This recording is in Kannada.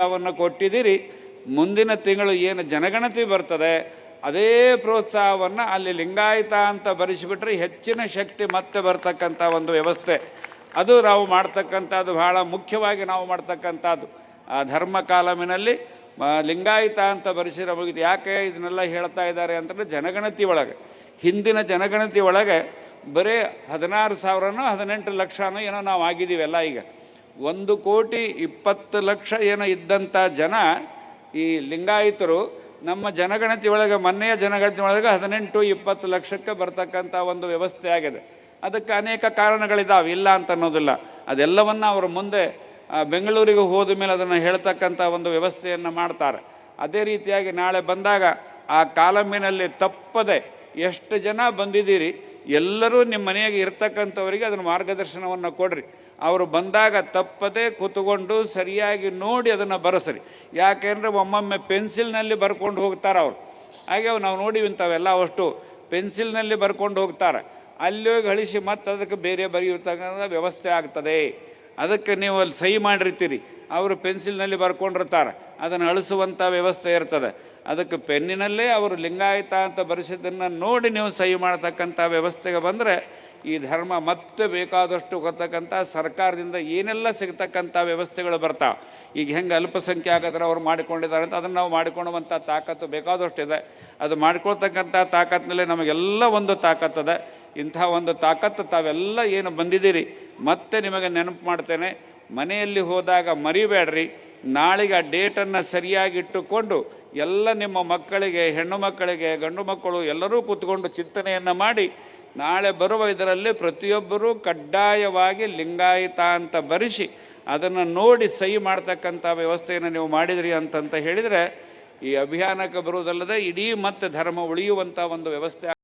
ಪ್ರೋತ್ಸಾಹವನ್ನು ಕೊಟ್ಟಿದ್ದೀರಿ. ಮುಂದಿನ ತಿಂಗಳು ಏನು ಜನಗಣತಿ ಬರ್ತದೆ, ಅದೇ ಪ್ರೋತ್ಸಾಹವನ್ನು ಅಲ್ಲಿ ಲಿಂಗಾಯತ ಅಂತ ಬರೆಸಿಬಿಟ್ರೆ ಹೆಚ್ಚಿನ ಶಕ್ತಿ ಮತ್ತೆ ಬರ್ತಕ್ಕಂಥ ಒಂದು ವ್ಯವಸ್ಥೆ. ಅದು ನಾವು ಮಾಡ್ತಕ್ಕಂಥದ್ದು ಬಹಳ ಮುಖ್ಯವಾಗಿ ನಾವು ಮಾಡ್ತಕ್ಕಂಥದ್ದು. ಆ ಧರ್ಮ ಕಾಲಮಿನಲ್ಲಿ ಲಿಂಗಾಯತ ಅಂತ ಬರೆಸಿರೋ ಮುಗಿದು ಯಾಕೆ ಇದನ್ನೆಲ್ಲ ಹೇಳ್ತಾ ಇದ್ದಾರೆ ಅಂತಂದರೆ ಜನಗಣತಿ ಒಳಗೆ. ಹಿಂದಿನ ಜನಗಣತಿ ಒಳಗೆ ಬರೀ ಹದಿನಾರು ಸಾವಿರನೋ ಹದಿನೆಂಟು ಲಕ್ಷನೋ ಏನೋ ನಾವು ಆಗಿದ್ದೀವಲ್ಲ ಈಗ. ಒಂದು ಕೋಟಿ ಇಪ್ಪತ್ತು ಲಕ್ಷ ಏನು ಇದ್ದಂಥ ಜನ ಈ ಲಿಂಗಾಯಿತರು ನಮ್ಮ ಜನಗಣತಿ ಒಳಗೆ, ಮೊನ್ನೆಯ ಜನಗಣತಿ ಒಳಗೆ ಹದಿನೆಂಟು ಇಪ್ಪತ್ತು ಲಕ್ಷಕ್ಕೆ ಬರ್ತಕ್ಕಂಥ ಒಂದು ವ್ಯವಸ್ಥೆ ಆಗಿದೆ. ಅದಕ್ಕೆ ಅನೇಕ ಕಾರಣಗಳಿದ್ದಾವೆ ಇಲ್ಲ ಅಂತ ಅನ್ನೋದಿಲ್ಲ. ಅದೆಲ್ಲವನ್ನು ಅವರು ಮುಂದೆ ಬೆಂಗಳೂರಿಗೆ ಹೋದ ಮೇಲೆ ಅದನ್ನು ಹೇಳ್ತಕ್ಕಂಥ ಒಂದು ವ್ಯವಸ್ಥೆಯನ್ನು ಮಾಡ್ತಾರೆ. ಅದೇ ರೀತಿಯಾಗಿ ನಾಳೆ ಬಂದಾಗ ಆ ಕಾಲಮಿನಲ್ಲಿ ತಪ್ಪದೆ ಎಷ್ಟು ಜನ ಬಂದಿದ್ದೀರಿ ಎಲ್ಲರೂ ನಿಮ್ಮ ಮನೆಯಾಗೆ ಇರ್ತಕ್ಕಂಥವರಿಗೆ ಅದನ್ನು ಮಾರ್ಗದರ್ಶನವನ್ನು ಕೊಡ್ರಿ. ಅವರು ಬಂದಾಗ ತಪ್ಪದೆ ಕೂತ್ಕೊಂಡು ಸರಿಯಾಗಿ ನೋಡಿ ಅದನ್ನು ಬರೆಸ್ರಿ. ಯಾಕೆಂದರೆ ಒಮ್ಮೊಮ್ಮೆ ಪೆನ್ಸಿಲ್ನಲ್ಲಿ ಬರ್ಕೊಂಡು ಹೋಗ್ತಾರೆ ಅವರು. ಹಾಗೆ ನಾವು ನೋಡಿವಿ ಇಂಥವೆಲ್ಲ ಅವಷ್ಟು ಪೆನ್ಸಿಲ್ನಲ್ಲಿ ಬರ್ಕೊಂಡು ಹೋಗ್ತಾರೆ. ಅಲ್ಲಿ ಹೋಗಿ ಅಳಿಸಿ ಮತ್ತೆ ಅದಕ್ಕೆ ಬೇರೆ ಬರೆಯುತ್ತ ವ್ಯವಸ್ಥೆ ಆಗ್ತದೆ. ಅದಕ್ಕೆ ನೀವು ಅಲ್ಲಿ ಸಹಿ ಮಾಡಿರ್ತೀರಿ. ಅವರು ಪೆನ್ಸಿಲ್ನಲ್ಲಿ ಬರ್ಕೊಂಡಿರ್ತಾರೆ. ಅದನ್ನು ಅಳಿಸುವಂಥ ವ್ಯವಸ್ಥೆ ಇರ್ತದೆ. ಅದಕ್ಕೆ ಪೆನ್ನಿನಲ್ಲೇ ಅವರು ಲಿಂಗಾಯತ ಅಂತ ಬರೆಸಿದ್ದನ್ನು ನೋಡಿ ನೀವು ಸಹಿ ಮಾಡತಕ್ಕಂಥ ವ್ಯವಸ್ಥೆಗೆ ಬಂದರೆ ಈ ಧರ್ಮ ಮತ್ತೆ ಬೇಕಾದಷ್ಟು ಗೊತ್ತಕ್ಕಂಥ ಸರ್ಕಾರದಿಂದ ಏನೆಲ್ಲ ಸಿಗ್ತಕ್ಕಂಥ ವ್ಯವಸ್ಥೆಗಳು ಬರ್ತಾವೆ. ಈಗ ಹೆಂಗೆ ಅಲ್ಪಸಂಖ್ಯಾತರು ಅವ್ರು ಮಾಡಿಕೊಂಡಿದ್ದಾರೆ ಅಂತ ಅದನ್ನು ನಾವು ಮಾಡಿಕೊಳ್ಳುವಂಥ ತಾಕತ್ತು ಬೇಕಾದಷ್ಟಿದೆ ಅದು ಮಾಡಿಕೊಳ್ತಕ್ಕಂಥ ತಾಕತ್ತಿನಲ್ಲಿ ನಮಗೆಲ್ಲ ಒಂದು ತಾಕತ್ತದೆ ಇಂಥ ಒಂದು ತಾಕತ್ತು ತಾವೆಲ್ಲ ಏನು ಬಂದಿದ್ದೀರಿ. ಮತ್ತೆ ನಿಮಗೆ ನೆನಪು ಮಾಡ್ತೇನೆ. ಮನೆಯಲ್ಲಿ ಹೋದಾಗ ಮರಿಬೇಡ್ರಿ. ನಾಳೆಗೆ ಆ ಡೇಟನ್ನು ಸರಿಯಾಗಿ ಇಟ್ಟುಕೊಂಡು ಎಲ್ಲ ನಿಮ್ಮ ಮಕ್ಕಳಿಗೆ, ಹೆಣ್ಣು ಮಕ್ಕಳಿಗೆ, ಗಂಡು ಮಕ್ಕಳು ಎಲ್ಲರೂ ಕೂತ್ಕೊಂಡು ಚಿಂತನೆಯನ್ನು ಮಾಡಿ ನಾಳೆ ಬರುವ ಇದರಲ್ಲಿ ಪ್ರತಿಯೊಬ್ಬರೂ ಕಡ್ಡಾಯವಾಗಿ ಲಿಂಗಾಯತ ಅಂತ ಬರೆಸಿ ಅದನ್ನು ನೋಡಿ ಸಹಿ ಮಾಡ್ತಕ್ಕಂಥ ವ್ಯವಸ್ಥೆಯನ್ನು ನೀವು ಮಾಡಿದ್ರಿ ಅಂತಂತ ಹೇಳಿದರೆ ಈ ಅಭಿಯಾನಕ್ಕೆ ಬರುವುದಲ್ಲದೆ ಇಡೀ ಮತ್ತೆ ಧರ್ಮ ಉಳಿಯುವಂಥ ಒಂದು ವ್ಯವಸ್ಥೆ